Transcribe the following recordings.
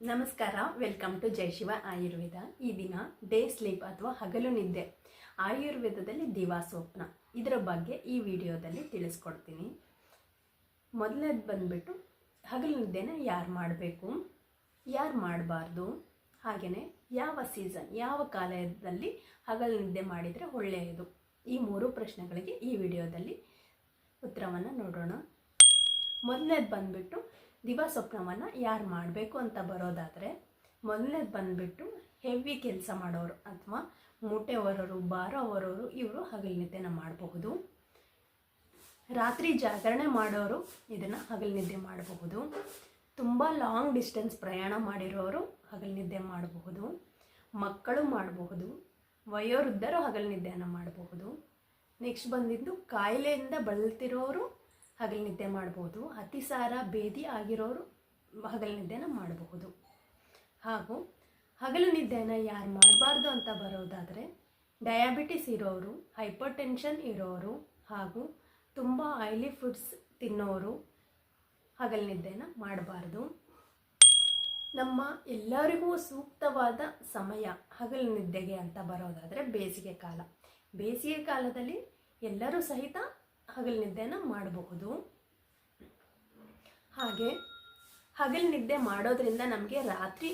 ನಮಸ್ಕಾರ welcome to Jayashiva Ayurveda ಈ ದಿನ ಡೇ ಸ್ಲೀಪ್ ಅಥವಾ ಹಗಲು ನಿದ್ದೆ. ಆಯುರ್ವೇದದಲ್ಲಿ ದಿವಾ ಸ್ವಪ್ನ. ಇದರ ಬಗ್ಗೆ ಈ ವಿಡಿಯೋದಲ್ಲಿ ತಿಳಿಸ್ಕೊಡ್ತೀನಿ. ಮೊದಲನೇದು ಬಂದ್ಬಿಟ್ಟು, ಹಗಲು ನಿದ್ದೆನ ಯಾರು ಮಾಡಬೇಕು? ಯಾರು ಮಾಡಬಾರ್ದು? ಹಾಗೆಯೇ ಯಾವ ಸೀಸನ್ ಯಾವ ಕಾಲದಲ್ಲಿ ಹಗಲು ನಿದ್ದೆ ಮಾಡಿದರೆ ಒಳ್ಳೆಯದು? ಈ ಮೂರು ಪ್ರಶ್ನೆಗಳಿಗೆ ಈ ವಿಡಿಯೋದಲ್ಲಿ ಉತ್ತರವನ್ನು ನೋಡೋಣ. ಮೊದಲನೇದು ಬಂದ್ಬಿಟ್ಟು ದಿವಾ ಸ್ವಪ್ನವನ್ನು ಯಾರು ಮಾಡಬೇಕು ಅಂತ ಬರೋದಾದರೆ ಮೊದಲನೇದು ಬಂದುಬಿಟ್ಟು ಹೆವಿ ಕೆಲಸ ಮಾಡೋರು ಅಥವಾ ಮೂಟೆ ಹೊರೋರು ಭಾರ ಹೊರೋರು ಇವರು ಹಗಲಿನಿದ್ದೆನ ಮಾಡಬಹುದು. ರಾತ್ರಿ ಜಾಗರಣೆ ಮಾಡೋರು ಇದನ್ನು ಹಗಲಿನಿದ್ದೆ ಮಾಡಬಹುದು. ತುಂಬ ಲಾಂಗ್ ಡಿಸ್ಟೆನ್ಸ್ ಪ್ರಯಾಣ ಮಾಡಿರೋರು ಹಗಲಿನಿದ್ದೆ ಮಾಡಬಹುದು. ಮಕ್ಕಳು ಮಾಡಬಹುದು. ವಯೋವೃದ್ಧರು ಹಗಲಿನಿದ್ದೆಯನ್ನು ಮಾಡಬಹುದು. ನೆಕ್ಸ್ಟ್ ಬಂದಿದ್ದು ಕಾಯಿಲೆಯಿಂದ ಬಳಲ್ತಿರೋರು ಹಗಲು ನಿದ್ದೆ ಮಾಡಬಹುದು ಅತಿಸಾರ ಬೇದಿ ಆಗಿರೋರು ಹಗಲು ನಿದ್ದೆನ ಮಾಡಬಹುದು. ಹಾಗೂ ಹಗಲು ನಿದ್ದೆನ ಯಾರು ಮಾಡಬಾರ್ದು ಅಂತ ಬರೋದಾದರೆ ಡಯಾಬಿಟಿಸ್ ಇರೋರು ಹೈಪರ್ ಟೆನ್ಷನ್ ಇರೋರು ಹಾಗೂ ತುಂಬ ಆಯಿಲಿ ಫುಡ್ಸ್ ತಿನ್ನೋರು ಹಗಲು ನಿದ್ದೆನ ಮಾಡಬಾರ್ದು. ನಮ್ಮ ಎಲ್ಲರಿಗೂ ಸೂಕ್ತವಾದ ಸಮಯ ಹಗಲು ನಿದ್ದೆಗೆ ಅಂತ ಬರೋದಾದರೆ ಬೇಸಿಗೆ ಕಾಲ. ಬೇಸಿಗೆ ಕಾಲದಲ್ಲಿ ಎಲ್ಲರೂ ಸಹಿತ ಹಗಲು ನಿದ್ದೆಯನ್ನು ಮಾಡಬಹುದು. ಹಾಗೆ ಹಗಲು ನಿದ್ದೆ ಮಾಡೋದ್ರಿಂದ ನಮಗೆ ರಾತ್ರಿ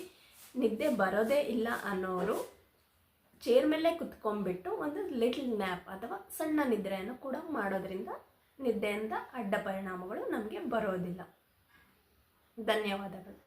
ನಿದ್ದೆ ಬರೋದೇ ಇಲ್ಲ ಅನ್ನೋರು ಚೇರ್ ಮೇಲೆ ಕುತ್ಕೊಂಡ್ಬಿಟ್ಟು ಒಂದು ಲಿಟಲ್ ನ್ಯಾಪ್ ಅಥವಾ ಸಣ್ಣ ನಿದ್ರೆಯನ್ನು ಕೂಡ ಮಾಡೋದ್ರಿಂದ ನಿದ್ದೆಯಿಂದ ಅಡ್ಡ ಪರಿಣಾಮಗಳು ನಮಗೆ ಬರೋದಿಲ್ಲ. ಧನ್ಯವಾದಗಳು.